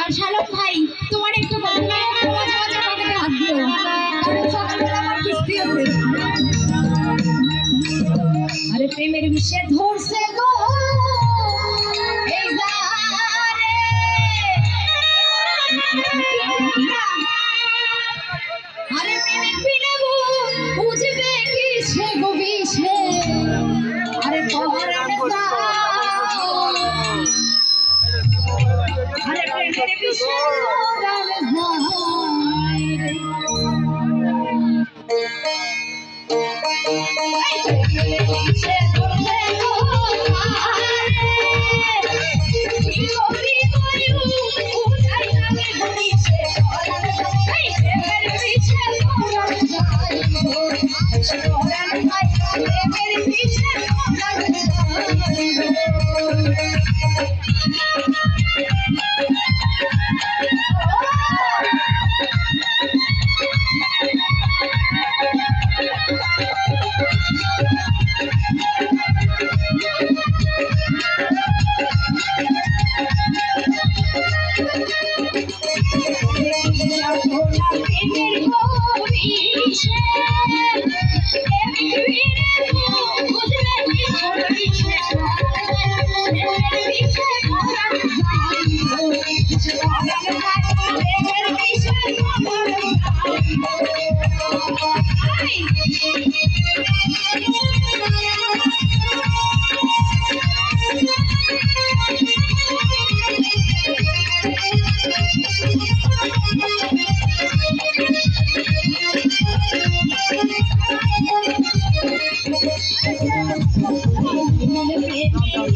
আর শালক ভাই, তোমার একটু মাঝে মাঝে পকেটে হাত দিও আরে প্রেমের বিষয়ে ধরছে গো। এই Thank you, Lord. Thank you.